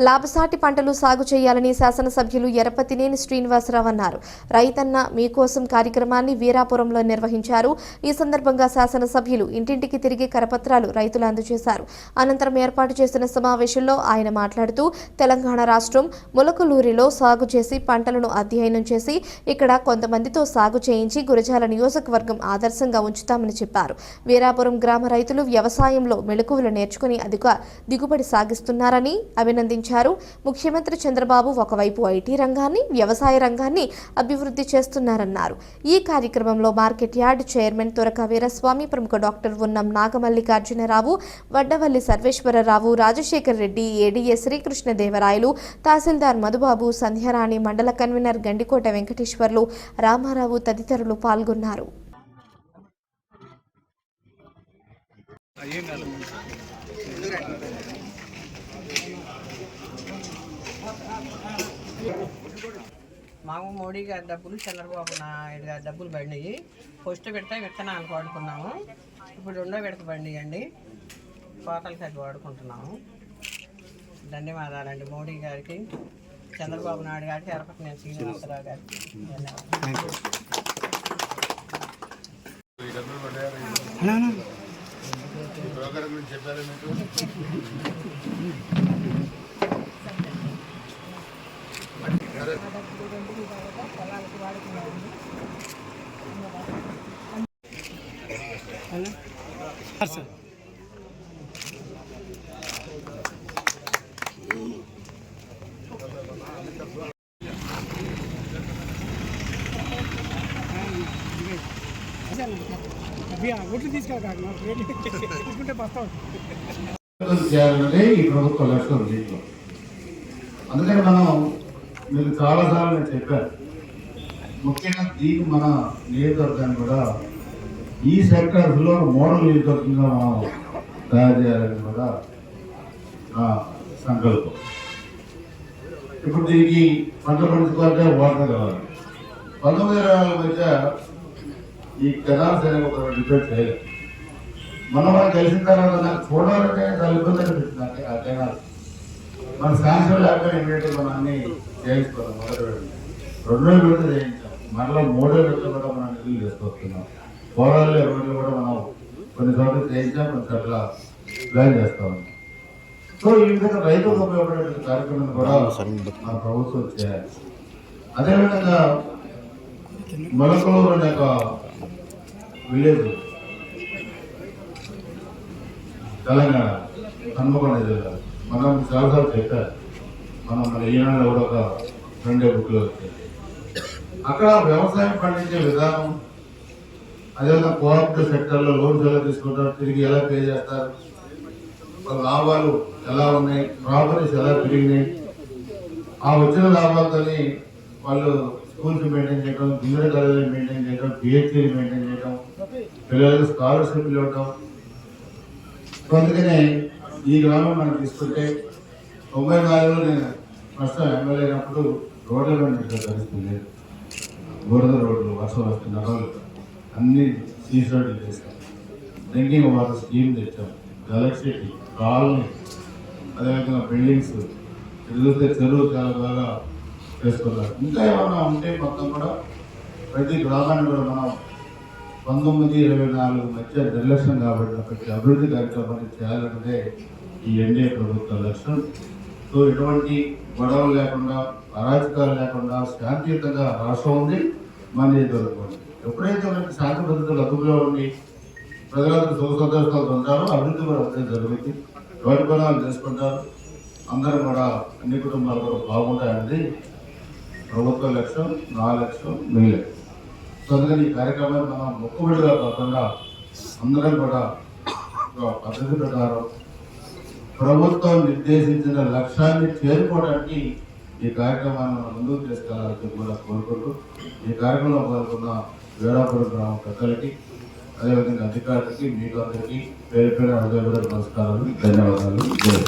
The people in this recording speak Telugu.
లాభసాటి పంటలు సాగు చేయాలని శాసనసభ్యులు ఎరపతినేని శ్రీనివాసరావు అన్నారు. రైతన్న మీకోసం కార్యక్రమాన్ని వీరాపురంలో నిర్వహించారు. ఈ సందర్భంగా శాసనసభ్యులు ఇంటింటికి తిరిగి కరపత్రాలు రైతులు అందజేశారు. అనంతరం ఏర్పాటు చేసిన సమావేశంలో ఆయన మాట్లాడుతూ తెలంగాణ రాష్ట్రం ములకలూరిలో సాగు చేసి పంటలను అధ్యయనం చేసి ఇక్కడ కొంతమందితో సాగు చేయించి గురజాల నియోజకవర్గం ఆదర్శంగా ఉంచుతామని చెప్పారు. వీరాపురం గ్రామ రైతులు వ్యవసాయంలో మెళకువలు నేర్చుకుని అధిక దిగుబడి సాగిస్తున్నారని అభినందించారు. ముఖ్యమంత్రి చంద్రబాబు ఒకవైపు ఐటీ రంగాన్ని వ్యవసాయ రంగాన్ని అభివృద్ధి చేస్తున్నారన్నారు. ఈ కార్యక్రమంలో market yard chairman Turaka Veeraswamy ప్రముఖ డాక్టర్ ఉన్నం నాగమల్లికార్జునరావు వడ్డవల్లి సర్వేశ్వరరావు రాజశేఖర్ రెడ్డి ఏడీఏ శ్రీకృష్ణదేవరాయలు తహసీల్దార్ మధుబాబు సంధ్యారాణి మండల కన్వీనర్ గండికోట వెంకటేశ్వర్లు రామారావు తదితరులు పాల్గొన్నారు. మాకు మోడీ గారి డబ్బులు చంద్రబాబు నాయుడు గారి డబ్బులు పడినాయి. ఫస్ట్ విడత విత్తనాలు వాడుకున్నాము. ఇప్పుడు రెండో విడత పడినాయండి. కోతలకి వాడుకుంటున్నాము. ధన్యవాదాలండి మోడీ గారికి. చంద్రబాబు నాయుడు గారికి ఎరపతి నేను శ్రీనివాసరావు గారికి. ధన్యవాదాలు. ఒట్లు తీసుకెళ్ళకాక తీసుకుంటే చేయాలన్నదే ఈ ప్రభుత్వ లక్ష్యం దీంట్లో అందుకని మనం మీరు చాలాసార్లు నేను చెప్పాను ముఖ్యంగా దీన్ని మన నియోజకవర్గాన్ని కూడా ఈ సెక్టర్స్లో మోడల్ నియోజకవర్గంగా మనం తయారు చేయాలని కూడా నా సంకల్పం. ఇప్పుడు దీనికి పంట పండించుకోవాలంటే వాటర్ కావాలి పంతొమ్మిది ఇరవై మధ్య ఈ కెనాల్స్ అనేవి ఒక డిపెండ్ చేయలేదు మనం మనం కలిసిన తర్వాత నాకు చూడాలంటే చాలా ఇబ్బంది అనిపిస్తుంది నాకు ఆ కెనాల్. మన శాంక్షన్ లేకపోతే ఇమీడియట్ మనం అన్ని చేయించుకోవాలి మొదటి రెండు రోజులు విడత చేయించాం. మరలా మూడో రోజులు కూడా మనం నిధులు తీసుకొస్తున్నాం. పోరాళ్ళు రోడ్లు కూడా మనం కొన్ని చోట్ల చేయించాం కొన్ని చోట్ల ప్లాన్ చేస్తా. ఉన్నాం సో ఈ విధంగా రైతులకు ఉపయోగపడే కార్యక్రమం కూడా మన ప్రభుత్వం చేయాలి. అదేవిధంగా మొలకలూరు అనే ఒక విలేజ్ తెలంగాణ హన్మకొండ జిల్లా. మనం చాలాసార్లు చెప్పారు మనం మన ఈనాడు కూడా ఒక రెండే బుక్లో వచ్చాయి. అక్కడ వ్యవసాయం పండించే విధానం అదేవిధంగా కోఆపరేటివ్ సెక్టర్లో లోన్స్ ఎలా తీసుకుంటారు తిరిగి ఎలా పే చేస్తారు లాభాలు ఎలా ఉన్నాయి ప్రాపర్టీస్ ఎలా పెరిగినాయి ఆ వచ్చిన లాభాలతోని వాళ్ళు స్కూల్స్ మెయింటైన్ చేయడం జూనియర్ కాలేజీలు మెయింటైన్ చేయడం పిహెచ్డీ మెయింటైన్ చేయడం పిల్లలకు స్కాలర్షిప్లు ఇవ్వడం అందుకనే ఈ గ్రామం మనం తీసుకుంటే తొంభై నాలుగులో నేను ఫస్ట్ ఎమ్మెల్యే అయినప్పుడు రోడ్ల మీద నడిచే బురద రోడ్లు వర్షం వస్తున్న రోజులు అన్ని సీసీ రోడ్లు చేశాం డ్రింకింగ్ వాటర్ స్కీమ్ తెచ్చాం ఎలక్ట్రిసిటీ కాలనీ అదేవిధంగా బిల్డింగ్స్ ఎదుగుతే చెరువు చాలా బాగా చేసుకున్నారు. ఇంకా ఏమైనా ఉంటే మొత్తం కూడా ప్రతి గ్రామాన్ని కూడా మనం పంతొమ్మిది ఇరవై నాలుగు మధ్య నిర్లక్ష్యం కాబట్టి ప్రతి అభివృద్ధి కార్యక్రమాన్ని చేయాలన్నదే ఈ ఎన్డీఏ ప్రభుత్వ లక్ష్యం. సో ఎటువంటి గొడవలు లేకుండా అరాచకాలు లేకుండా శాంతియుతంగా రాష్ట్రం ఉంది మన దొరకండి ఎప్పుడైతే మనకి శాంతి భద్రతలు అదుపులో ఉండి ప్రజలందరూ సుఖ సంతోషాలు ఉంటారో అభివృద్ధి కూడా అభివృద్ధి జరుగుతుంది. ఎవరి పనులు చేసుకుంటారు. అందరూ కూడా అన్ని కుటుంబాలు కూడా బాగుంటాయనేది ప్రభుత్వ లక్ష్యం నా లక్ష్యం మీ లక్ష్యం. సో అందుకని ఈ కార్యక్రమాన్ని మనం మొక్కుబడిగా కాకుండా అందరం కూడా ఒక పద్ధతి ప్రకారం ప్రభుత్వం నిర్దేశించిన లక్ష్యాన్ని చేరుకోవడానికి ఈ కార్యక్రమాన్ని మనం ముందుకు తీసుకెళ్ళాలని కూడా కోరుకుంటూ ఈ కార్యక్రమంలో పాల్గొన్న వీరాపురం గ్రామ పెద్దలకి అదేవిధంగా అధికారులకి మీకు అందరికీ పేరు పేరు హృదయపూర్వక నమస్కారాలు ధన్యవాదాలు. జై